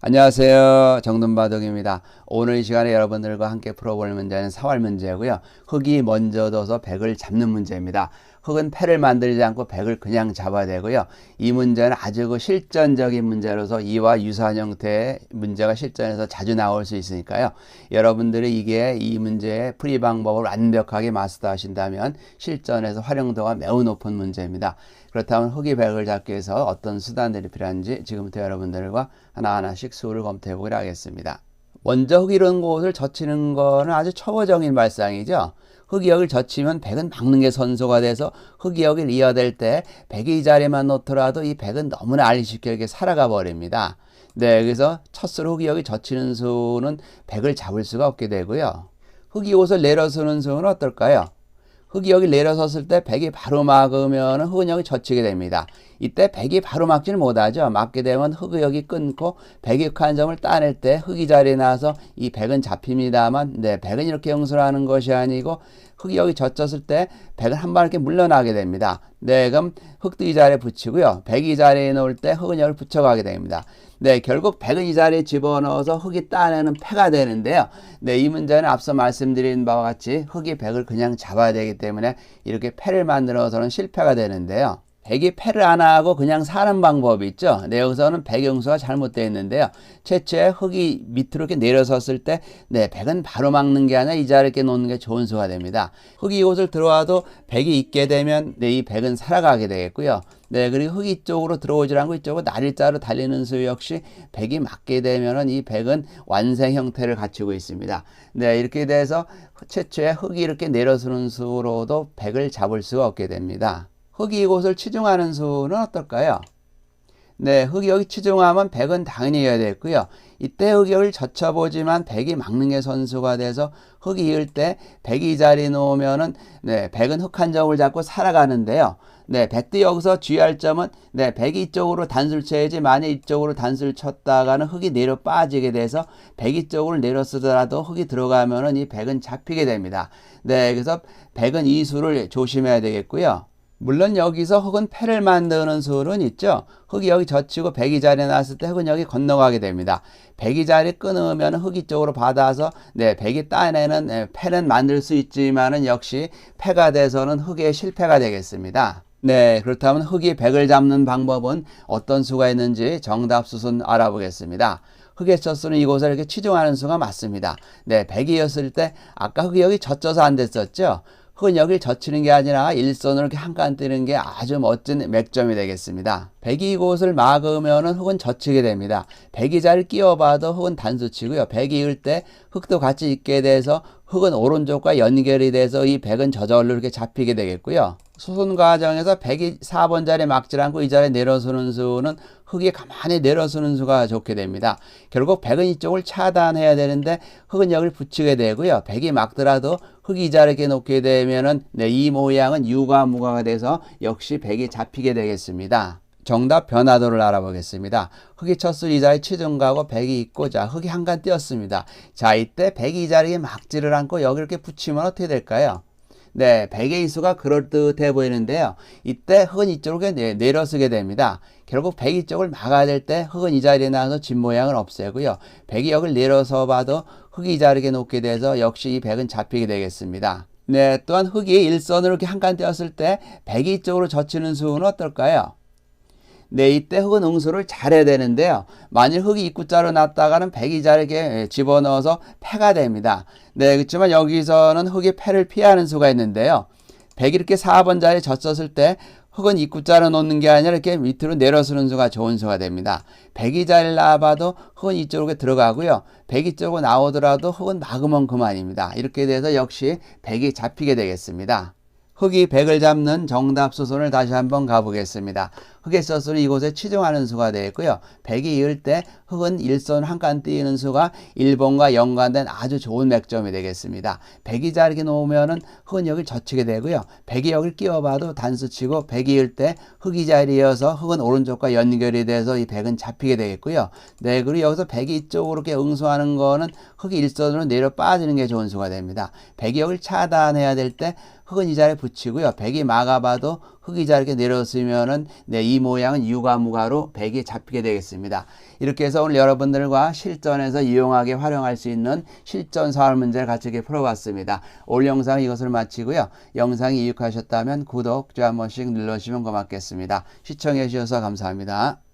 안녕하세요. 정돈바둑입니다. 오늘 이 시간에 여러분들과 함께 풀어볼 문제는 사활 문제고요. 흙이 먼저 둬서 백을 잡는 문제입니다. 흙은 패를 만들지 않고 백을 그냥 잡아야 되고요. 이 문제는 아주 그 실전적인 문제로서 이와 유사한 형태의 문제가 실전에서 자주 나올 수 있으니까요. 여러분들이 이게 이 문제의 풀이 방법을 완벽하게 마스터하신다면 실전에서 활용도가 매우 높은 문제입니다. 그렇다면 흙이 백을 잡기 위해서 어떤 수단들이 필요한지 지금부터 여러분들과 하나하나씩 수를 검토해 보기로 하겠습니다. 먼저 흙 이런 곳을 젖히는 거는 아주 초보적인 발상이죠. 흑이역을 젖히면 백은 막는 게 선소가 돼서 흑이역을 이어댈 때 백이 이 자리에만 놓더라도 이 백은 너무나 알리쉽게 살아가 버립니다. 네, 그래서 첫수로 흑이역이 젖히는 수는 백을 잡을 수가 없게 되고요. 흑이 옷을 내려서는 수는 어떨까요? 흑이 여기 내려섰을 때 백이 바로 막으면 흑은 여기 젖히게 됩니다. 이때 백이 바로 막지는 못하죠. 막게 되면 흑이 여기 끊고 백이 한 점을 따낼 때 흑이 자리에 나와서 이 백은 잡힙니다만 네, 백은 이렇게 용서하는 것이 아니고 흑이 여기 젖혔을 때 백은 한번 이렇게 물러나게 됩니다. 네, 그럼 흑도 이 자리에 붙이고요. 백이 자리에 놓을 때 흑은 여기 붙여가게 됩니다. 네, 결국 백은 이 자리에 집어넣어서 흙이 따내는 패가 되는데요. 네, 이 문제는 앞서 말씀드린 바와 같이 흙이 백을 그냥 잡아야 되기 때문에 이렇게 패를 만들어서는 실패가 되는데요. 백이 패를 안 하고 그냥 사는 방법이 있죠. 네, 여기서는 백용수가 잘못되어 있는데요. 최초에 흙이 밑으로 이렇게 내려섰을 때, 네, 백은 바로 막는 게 아니라 이 자리에 이렇게 놓는 게 좋은 수가 됩니다. 흙이 이곳을 들어와도 백이 있게 되면, 네, 이 백은 살아가게 되겠고요. 네, 그리고 흙이 쪽으로 들어오지 않고 이쪽으로 날일자로 달리는 수 역시 백이 맞게 되면은 이 백은 완생 형태를 갖추고 있습니다. 네, 이렇게 돼서 최초에 흙이 이렇게 내려서는 수로도 백을 잡을 수가 없게 됩니다. 흙이 이곳을 치중하는 수는 어떨까요? 네, 흙이 여기 치중하면 백은 당연히 이어야 되겠고요. 이때 흙이 여기를 젖혀보지만 백이 막는 게 선수가 돼서 흙이 이을 때 백이 이 자리에 놓으면은 네, 백은 흙한 점을 잡고 살아가는데요. 네, 백도 여기서 주의할 점은 네, 백이 이쪽으로 단수를 쳐야지 만약 이쪽으로 단수를 쳤다가는 흙이 내려 빠지게 돼서 백이 쪽으로 내려 쓰더라도 흙이 들어가면은 이 백은 잡히게 됩니다. 네, 그래서 백은 이 수를 조심해야 되겠고요. 물론 여기서 흙은 패를 만드는 수는 있죠. 흙이 여기 젖히고 백이 자리에 놨을 때 흙은 여기 건너가게 됩니다. 백이 자리 끊으면 흙이 쪽으로 받아서 네, 백이 따내는 네, 패는 만들 수 있지만은 역시 패가 돼서는 흙의 실패가 되겠습니다. 네, 그렇다면 흙이 백을 잡는 방법은 어떤 수가 있는지 정답 수순 알아보겠습니다. 흙의 젖수는 이곳을 이렇게 치중하는 수가 맞습니다. 네, 백이었을 때 아까 흙이 여기 젖져서 안 됐었죠. 흙은 여기를 젖히는 게 아니라 일선으로 이렇게 한칸 뜨는 게 아주 멋진 맥점이 되겠습니다. 백이 이곳을 막으면은 흙은 젖히게 됩니다. 백이 잘 끼워봐도 흙은 단수치고요. 백이 을 때 흙도 같이 있게 돼서 흙은 오른쪽과 연결이 돼서 이 백은 저절로 이렇게 잡히게 되겠고요. 수순 과정에서 백이 4번 자리에 막질 않고 이 자리에 내려서는 수는 흙이 가만히 내려서는 수가 좋게 됩니다. 결국 백은 이쪽을 차단해야 되는데 흙은 여기를 붙이게 되고요. 백이 막더라도 흙이 이 자리에 놓게 되면은 네, 이 모양은 유가 무가가 돼서 역시 백이 잡히게 되겠습니다. 정답 변화도를 알아보겠습니다. 흙이 쳤을 이 자리 치중가고 백이 있고 자 흙이 한칸 띄었습니다. 자 이때 백이 이 자리에 막지를 않고 여기 이렇게 붙이면 어떻게 될까요? 네, 백의 이수가 그럴듯해 보이는데요. 이때 흙은 이쪽으로 내려서게 됩니다. 결국 백이 쪽을 막아야 될때 흙은 이 자리에 나와서 집 모양을 없애고요. 백이 여기를 내려서 봐도 흙이 이 자리에 놓게 돼서 역시 이 백은 잡히게 되겠습니다. 네, 또한 흙이 일선으로 이렇게 한칸 띄었을 때 백이 쪽으로 젖히는 수는 어떨까요? 네, 이때 흙은 응수를 잘해야 되는데요. 만일 흙이 입구자로 놨다가는 백이 자르게 집어넣어서 패가 됩니다. 네, 그렇지만 여기서는 흙이 패를 피하는 수가 있는데요. 백이 이렇게 4번 자리에 젖었을 때 흙은 입구자로 놓는 게 아니라 이렇게 밑으로 내려서는 수가 좋은 수가 됩니다. 백이 자리를 나와봐도 흙은 이쪽으로 들어가고요. 백이 쪽으로 나오더라도 흙은 막으면 그만입니다. 이렇게 돼서 역시 백이 잡히게 되겠습니다. 흙이 백을 잡는 정답 수순을 다시 한번 가보겠습니다. 흙의 서술은 이곳에 치중하는 수가 되겠고요. 백이 이을 때 흙은 일선 한칸 띄는 수가 1번과 연관된 아주 좋은 맥점이 되겠습니다. 백이 자르게 놓으면은 흙은 여기를 젖히게 되고요. 백이 여기를 끼워봐도 단수치고 백이 이을 때 흙이 자리여서 흙은 오른쪽과 연결이 돼서 이 백은 잡히게 되겠고요. 네, 그리고 여기서 백이 이쪽으로 이렇게 응수하는 거는 흙이 일선으로 내려 빠지는 게 좋은 수가 됩니다. 백이 여기를 차단해야 될 때 흙은 이 자리에 붙이고요. 백이 막아봐도 흙이 자르게 내렸으면은 네, 이 모양은 유가무가로 백이 잡히게 되겠습니다. 이렇게 해서 오늘 여러분들과 실전에서 유용하게 활용할 수 있는 실전 사활 문제를 같이 이렇게 풀어봤습니다. 오늘 영상 이것을 마치고요. 영상이 유익하셨다면 구독, 좋아요 한 번씩 눌러주시면 고맙겠습니다. 시청해 주셔서 감사합니다.